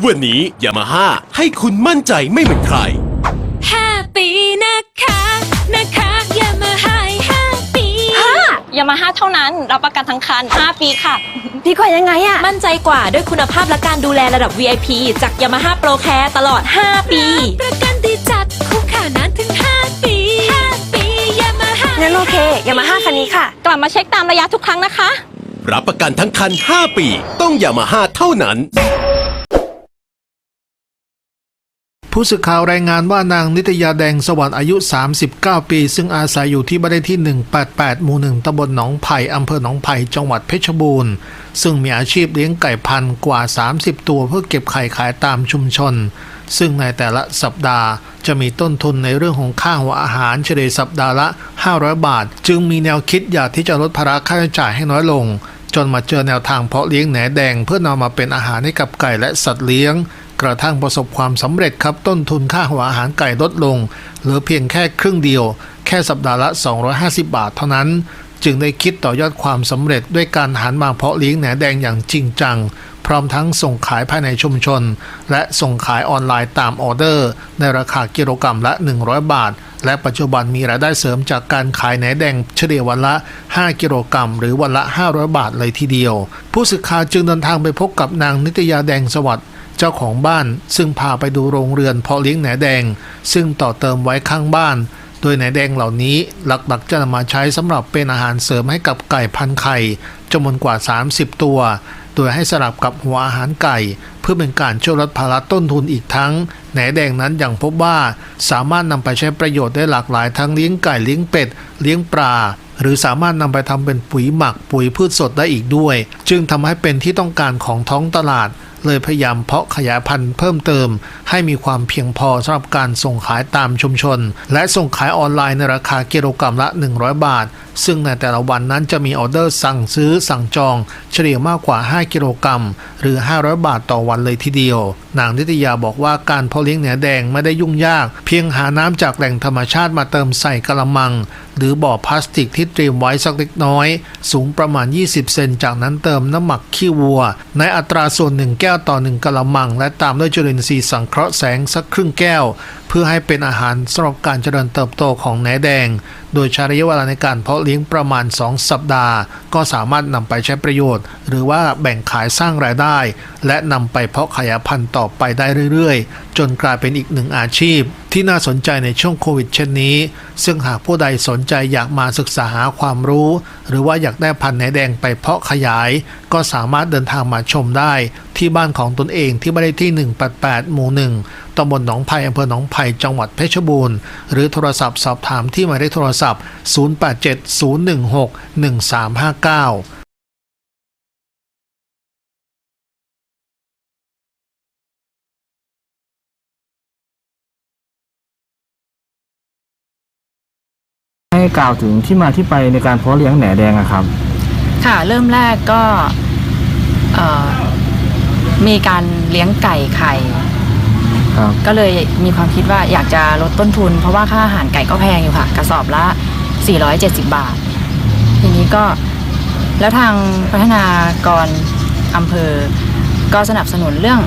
วันนี้ยามาฮ่าให้คุณมั่นใจไม่เหมือนใคร ห้าปีนะคะ นะคะอย่ามาหายห้าปียามาฮ่าเท่านั้น รับประกันทั้งคัน 5 ปีค่ะ ดีกว่ายังไงอะมั่นใจกว่าด้วยคุณภาพและการดูแลระดับ VIP จาก Yamaha Pro Care ตลอด 5 ปี ประกันดีจัดคุ้มค่านานถึง5ปี5ปียามาฮ่างั้นโอเคยามาฮ่าคันนี้ค่ะ กลับมาเช็คตามระยะทุกครั้งนะคะ รับประกันทั้งคัน 5 ปี ต้องยามาฮ่าเท่านั้น ผู้สื่อข่าวรายงานว่านางนิตยาแดงสวัสดิ์อายุ 39 ปี ซึ่งอาศัยอยู่ที่บ้านเลขที่ 188 หมู่ 1ตำบลหนองไผ่อำเภอหนองไผ่จังหวัดเพชรบูรณ์ ซึ่งมีอาชีพเลี้ยงไก่พันกว่า 30 ตัวเพื่อเก็บไข่ขายตามชุมชน ซึ่งในแต่ละสัปดาห์จะมีต้นทุนในเรื่องของค่าหัวอาหารเฉลี่ยสัปดาห์ละ 500 บาท จึงมีแนวคิดอยากที่จะลดภาระค่าใช้จ่ายให้น้อยลงจนมาเจอแนวทางเพาะเลี้ยงแหนแดงเพื่อนำมาเป็นอาหารให้กับไก่และสัตว์เลี้ยง กระทั่งประสบความสำเร็จครับต้นทุนค่าหัวอาหารไก่ลดลง เหลือเพียงแค่ครึ่งเดียว แค่สัปดาห์ละ 250 บาทเท่านั้น จึงได้คิดต่อยอดความสำเร็จด้วยการหันมาเพาะเลี้ยงแหนแดงอย่างจริงจัง พร้อมทั้งส่งขายภายในชุมชน และส่งขายออนไลน์ตามออเดอร์ ในราคากิโลกรรัมละ 100 บาท และปัจจุบันมีรายได้เสริมจากการขายแหนแดงเฉลี่ยวันละ 5 กิโลกรรัมหรือวันละ 500 บาทเลยทีเดียว ผู้สื่อข่าวจึงเดินทางไปพบกับนางนิตยาแดงสวัสดิ์ เจ้าของบ้าน ซึ่งพาไปดูโรงเรือนเพาะเลี้ยงแหนแดง ซึ่งต่อเติมไว้ข้างบ้าน โดยแหนแดงเหล่านี้หลักๆจะนำมาใช้สำหรับเป็นอาหารเสริมให้กับไก่พันไข่จำนวนกว่า 30 ตัว โดยให้สลับกับหัวอาหารไก่ เพื่อเป็นการช่วยลดภาระต้นทุนอีกทั้งแหนแดงนั้นยังพบว่า สามารถนำไปใช้ประโยชน์ได้หลากหลายทั้งเลี้ยงไก่เลี้ยงเป็ดเลี้ยงปลาหรือสามารถนำไปทำเป็นปุ๋ยหมักปุ๋ยพืชสดได้อีกด้วย จึงทำให้เป็นที่ต้องการของท้องตลาด เลยพยายามเพาะขยายพันธุ์เพิ่มเติม ให้มีความเพียงพอสำหรับการส่งขายตามชุมชน และส่งขายออนไลน์ในราคากิโลกรรัมละ 100 บาท ซึ่งในแต่ละวันนั้นจะมีออเดอร์สั่งซื้อสั่งจอง เฉลี่ยมากกว่า 5 กิโลกรัมหรือ 500 บาทต่อวันเลยทีเดียว นางนิตยาบอกว่าการเพาะเลี้ยงเนื้อแดงไม่ได้ยุ่งยาก เพียงหาน้ำจากแหล่งธรรมชาติมาเติมใส่กระมัง หรือบ่อพลาสติกที่เตรียมไว้สักเล็กน้อย สูงประมาณ 20 เซนจากนั้นเติมน้ำหมักขี้วัว ในอัตราส่วน 1 แก้วต่อ 1กระมัง และตามด้วยจุลินทรีย์สังเคราะห์แสงสักครึ่งแก้ว พื่อให้เป็นอาหารสำหรับการเจริญเติบโตของแหนแดง โดยใช้ระยะเวลาในการเพาะเลี้ยงประมาณ 2 สัปดาห์ ก็สามารถนำไปใช้ประโยชน์ หรือว่าแบ่งขายสร้างรายได้ และนำไปเพาะขยายพันธุ์ต่อไปได้เรื่อยๆ จนกลายเป็นอีกหนึ่งอาชีพ ที่น่าสนใจในช่วงโควิดเช่นนี้ ซึ่งหากผู้ใดสนใจอยากมาศึกษาหาความรู้ หรือว่าอยากได้พันธุ์แหนแดงไปเพาะขยาย ก็สามารถเดินทางมาชมได้ ที่บ้านของตนเองที่บ้านเลขที่ 188 หมู่ 1ตำบลหนองไผ่อำเภอหนองไผ่จังหวัดเพชรบูรณ์ หรือโทรศัพท์สอบถามที่หมายเลขโทรศัพท์ 0870161359 กล่าวถึงที่มาที่ไปในการเพาะเลี้ยงแหนแดงอะครับ ค่ะเริ่มแรกก็เอ่อมีการเลี้ยงไก่ไข่ครับก็เลยมีความคิดว่าอยากจะลดต้นทุน เพราะว่าค่าอาหารไก่ก็แพงอยู่ค่ะ กระสอบละ 470 บาท ทีนี้ก็แล้วทางพัฒนากรอำเภอ ก็สนับสนุนเรื่อง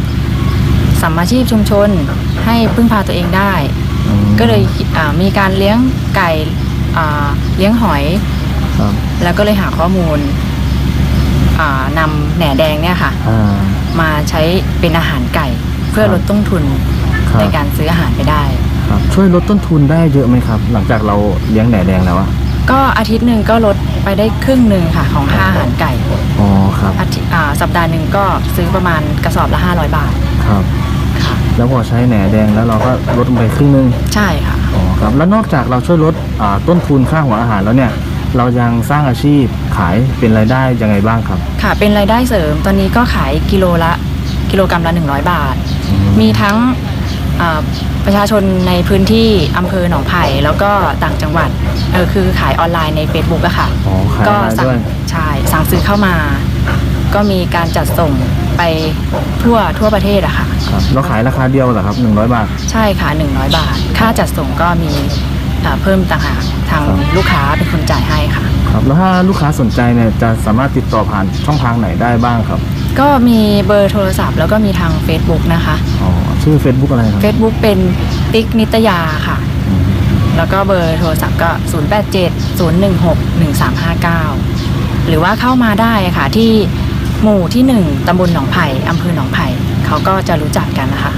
สัมมาชีพชุมชนให้พึ่งพาตัวเองได้อืมก็เลยอ่ามีการเลี้ยงไก่ อ่าเลี้ยงหอย ครับแล้วก็เลยหาข้อมูลอ่านำแหน่แดงเนี่ยค่ะ อ่า มาใช้เป็นอาหารไก่ เพื่อครับ ลดต้นทุนครับในการซื้ออาหารไปได้ ครับ ช่วยลดต้นทุนได้เยอะไหมครับ หลังจากเราเลี้ยงแหนแดงแล้วอะก็อาทิตย์หนึ่งก็ลดไปได้ครึ่งหนึ่งค่ะ ของค่าอาหารไก่อ๋อครับอาทิตย์อ่าสัปดาห์หนึ่งก็ซื้อประมาณกระสอบละ 500 บาทครับ ค่ะ แล้วพอใช้แหนแดงแล้วเราก็ลดลงไปครึ่งนึง ใช่ค่ะอ๋อ ครับแล้วนอกจากเราช่วยลดอ่าต้นทุนค่าหัวอาหารแล้วเนี่ยเรายังสร้างอาชีพขายเป็นรายได้ยังไงบ้างครับ ค่ะเป็นรายได้เสริมตอนนี้ก็ขายกิโลละกิโลกรรัมละ 100 บาทอืมมีทั้งอ่าประชาชนในพื้นที่อำเภอหนองไผ่แล้วก็ต่างจังหวัดเออคือขายออนไลน์ใน Facebook อะค่ะอ๋อขายก็ได้สั่งด้วยใช่สั่งซื้อเข้ามา ก็มีการจัดส่ง ไปทั่วทั่วประเทศอะค่ะเราขายราคาเดียวเหรอครับ 100 บาท ใช่ค่ะ 100 บาท ค่าจัดส่งก็มีเพิ่มต่างหากทางลูกค้าเป็นคนจ่ายให้ค่ะ ครับ แล้วถ้าลูกค้าสนใจเนี่ยจะสามารถติดต่อผ่านช่องทางไหนได้บ้างครับ ก็มีเบอร์โทรศัพท์แล้วก็มีทาง Facebook นะคะ อ๋อ ชื่อ Facebook อะไรครับ Facebook เป็นติ๊กนิตยาค่ะแล้วก็เบอร์โทรศัพท์ก็ 0 8 7 0 1 6 1 3 5 9 หรือว่าเข้ามาได้ค่ะที่ หมู่ที่ 1 ตำบลหนองไผ่อำเภอหนองไผ่เขาก็จะรู้จักกันนะคะ